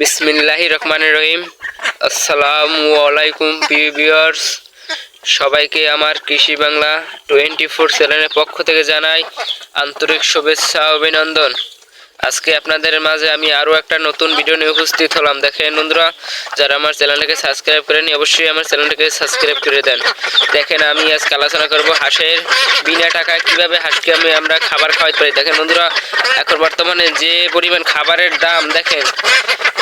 বিসমিল্লাহি রহমান রহিম। আসসালামু আলাইকুম ভিউয়ার্স সবাইকে আমার কৃষি বাংলা টোয়েন্টি ফোর চ্যানেলের পক্ষ থেকে জানাই আন্তরিক শুভেচ্ছা, অভিনন্দন। আজকে আপনাদের মাঝে আমি আরও একটা নতুন ভিডিও নিয়ে উপস্থিত হলাম। দেখেন বন্ধুরা, যারা আমার চ্যানেলটাকে সাবস্ক্রাইব করেনি অবশ্যই আমার চ্যানেলটাকে সাবস্ক্রাইব করে দেন। দেখেন আমি আজকে আলোচনা করব হাঁসের বিনা টাকায় কীভাবে হাঁসকে আমি আমরা খাবার খাওয়াতে পারি। দেখেন বন্ধুরা, এখন বর্তমানে যে পরিমাণ খাবারের দাম, দেখেন,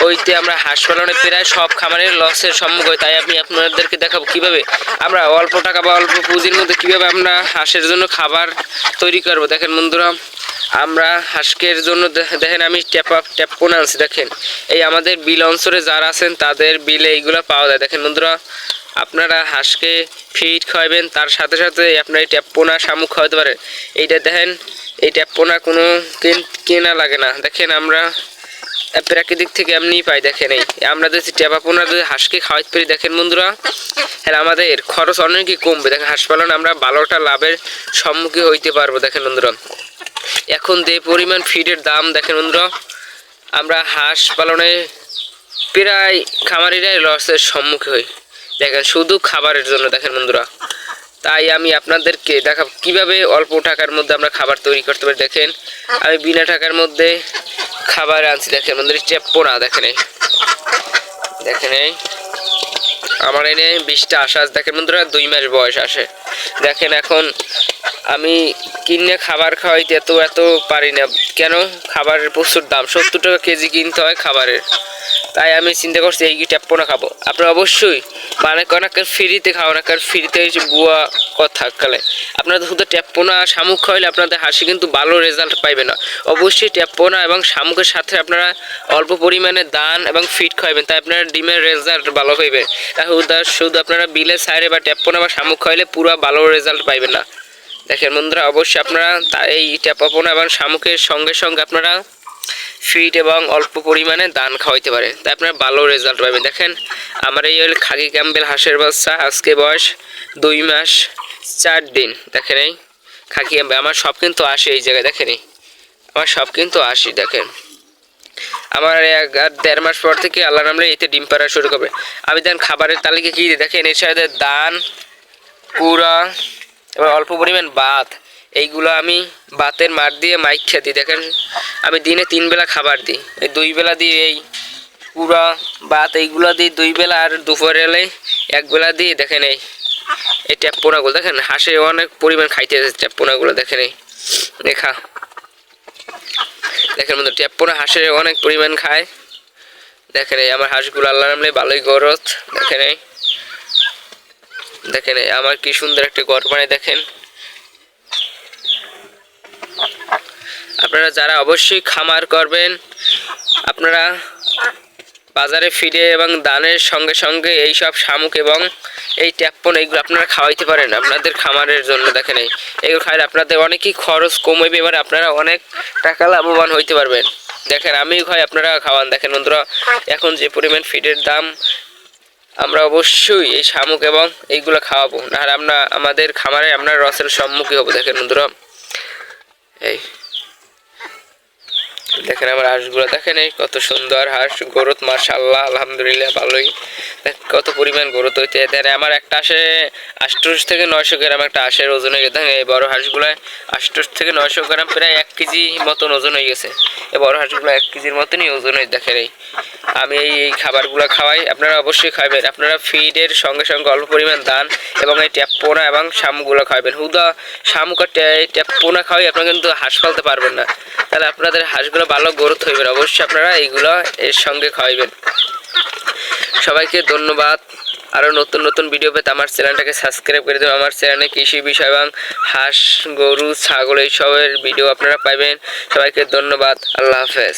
ওইতে আমরা হাঁস পালনে প্রায় সব খামারের লসের সম্মুখ তাই আমি আপনাদেরকে দেখাবো কীভাবে আমরা অল্প টাকা বা অল্প পুঁজির মধ্যে কীভাবে আমরা হাঁসের জন্য খাবার তৈরি করব। দেখেন বন্ধুরা আমরা হাঁসকের জন্য দেখেন আমি ট্যাপ আপ, ট্যাপ কোন আনছি, দেখেন। এই আমাদের বিল অঞ্চলে যারা আছেন, তাদের বিলে এইগুলো পাওয়া যায়। দেখেন বন্ধুরা, আপনারা হাঁসকে ফিড খাওয়াবেন, তার সাথে সাথে আপনার এই ট্যাপ পোনা শামুক খাওয়াতে পারেন এইটা দেখেন, এই ট্যাপ পোনা কোনো কেন- কেনা লাগে না। দেখেন আমরা প্রাকৃতিক থেকে এমনি পাই, দেখেন এই। আমরা যদি ট্যাপা পোনা যদি হাঁসকে খাওয়াতে পারি, দেখেন বন্ধুরা হ্যাঁ আমাদের খরচ অনেকই কমবে। দেখেন হাঁস পালন আমরা ভালোটা লাভের সম্মুখীন হইতে পারব, দেখেন বন্ধুরা। এখন যে পরিমাণ ফিডের দাম, দেখেন বন্ধুরা, আমরা হাঁস পালনে প্রায় খামারিরাই লসের সম্মুখীন হই। দেখেন, শুধু খাবারের জন্য, দেখেন বন্ধুরা। তাই আমি আপনাদেরকে দেখা কীভাবে অল্প টাকার মধ্যে আমরা খাবার তৈরি করতে পারি। দেখেন, আমি বিনা টাকার মধ্যে খাবার আনছি। দেখেন বন্ধুরা চেপ্পো না দেখেন এই। দেখেন এই। আমার এনে বিশটা আসাস দেখেন বন্ধুরা, দুই মাস বয়স আসে। দেখেন এখন আমি কিনে খাবার খাওয়াইতে এত এত পারি না। কেন? খাবারের প্রচুর দাম। সত্তর টাকা কেজি কিনতে হয় খাবারের। তাই আমি চিন্তা করছি, এই ট্যাপ্পো না খাব। আপনারা অবশ্যই মানে কেন ফ্রিতে খাও না কারণ ফ্রিতে বুয়া কথা কালে আপনাদের শুধু ট্যাপ্পোনা আর শামুক খাওয়াইলে আপনাদের হাসি কিন্তু ভালো রেজাল্ট পাইবে না। অবশ্যই ট্যাপ্পোনা এবং শামুকের সাথে আপনারা অল্প পরিমাণে দান এবং ফিট খাওয়াবেন তাই আপনার ডিমের রেজাল্ট ভালো হইবে। তাহলে শুধু আপনারা বিলের সাইডে বা ট্যাপ্পোনা বা শামুক খাওয়াইলে পুরো ভালো রেজাল্ট পাইবেন না। দেখেন বন্ধুরা, অবশ্যই আপনারা এই ট্যাপাপোনা এবং শামুকের সঙ্গে সঙ্গে আপনারা ফিট এবং অল্প পরিমাণে দান খাওয়াইতে পারে। তাই আপনার ভালো রেজাল্ট পাবেন। দেখেন, আমার এই হল খাগি ক্যাম্বেল হাঁসের বাচ্চা, আজকে বয়স দুই মাস চার দিন। দেখেন এই খাকি ক্যাম্বেল আমার সব কিন্তু আসে এই জায়গায়, দেখেন আমার সব কিন্তু আসি, দেখেন। আমার এক দেড় মাস পর থেকে আল্লাহ নামলে এতে ডিম পাড়া শুরু করবে। আমি দেন খাবারের তালিকা কী দেখেন, এর সাথে দান কুড়া এবার অল্প পরিমাণ ভাত, এইগুলো আমি বাতের মার দিয়ে মাইক দিই। দেখেন, আমি দিনে তিন বেলা খাবার দিই। এই দুই বেলা দিই এই কুড়া, ভাত এইগুলো দিই দুই বেলা আর দুপুরে এলে এক বেলা দিই। দেখেন এই এই ট্যাপ পোনাগুলো দেখেন, হাঁসে অনেক পরিমাণ খাইতে আছে ট্যাপ পোনাগুলো দেখেন এই, দেখা। দেখেন বন্ধু ট্যাপ পোনা হাঁসে অনেক পরিমাণ খায়। দেখেন এই, আমার হাঁসগুলো আল্লাহ নামলে ভালোই গরত। দেখেন এই দেখেন, আমার কি সুন্দর একটা ঘর বানায় দেখেন। আপনারা যারা অবশ্যই খামার করবেন, আপনারা বাজারে ফিরে এবং দানের সঙ্গে সঙ্গে এই সব শামুক এবং এই ট্যাপন এইগুলো আপনারা খাওয়াইতে পারেন আপনাদের খামারের জন্য দেখেন এই। এগুলো খাইলে আপনাদের অনেকই খরচ কমবে এবার আপনারা অনেক টাকা লাভবান হইতে পারবেন। দেখেন আমি খাই আপনারা খাওয়ান। দেখেন বন্ধুরা, এখন যে পরিমাণ ফিডের দাম আমরা অবশ্যই এই শামুক এবং এইগুলো খাওয়াবো। নাহলে আমরা, আমাদের খামারে আমরা রসের সম্মুখীন হব। দেখেন বন্ধুরা, এই দেখেন আমার হাঁসগুলো। দেখেন এই কত সুন্দর হাঁস গরুত মার্শাল্লাহ আলহামদুলিল্লাহ, ভালোই। কত পরিমাণ গরুত হইতে দেন আমার একটা আসে আষ্টশ থেকে নয়শো গ্রাম একটা হাঁসের ওজন হয়ে গেছে। এই বড় হাঁসগুলো আষ্টশ থেকে নয়শো গ্রাম প্রায় এক কেজি মতন ওজন হয়ে গেছে। এই বড় হাঁসগুলো এক কেজির মতনই ওজন হয়ে দেখেন এই আমি এই খাবারগুলো খাওয়াই। আপনারা অবশ্যই খাবেন আপনারা ফিডের সঙ্গে সঙ্গে অল্প পরিমাণ দান এবং এই ট্যাপ পোনা এবং শামুকগুলো খাবেন হুদা শামুক আর ট্যা- ট্যাপ পোনা খাওয়াই আপনারা কিন্তু হাঁস পালতে পারবেন না। তাহলে আপনাদের হাঁসগুলো ভালো গ্রোথ হইবেন অবশ্যই আপনারা এইগুলো এর সঙ্গে খাওয়াইবেন সবাইকে ধন্যবাদ। আরও নতুন নতুন ভিডিও পেতে আমার চ্যানেলটাকে সাবস্ক্রাইব করে দেবেন। আমার চ্যানেলে কৃষি বিষয় এবং হাঁস, গরু, ছাগল এইসবের ভিডিও আপনারা পাইবেন। সবাইকে ধন্যবাদ। আল্লাহ হাফেজ।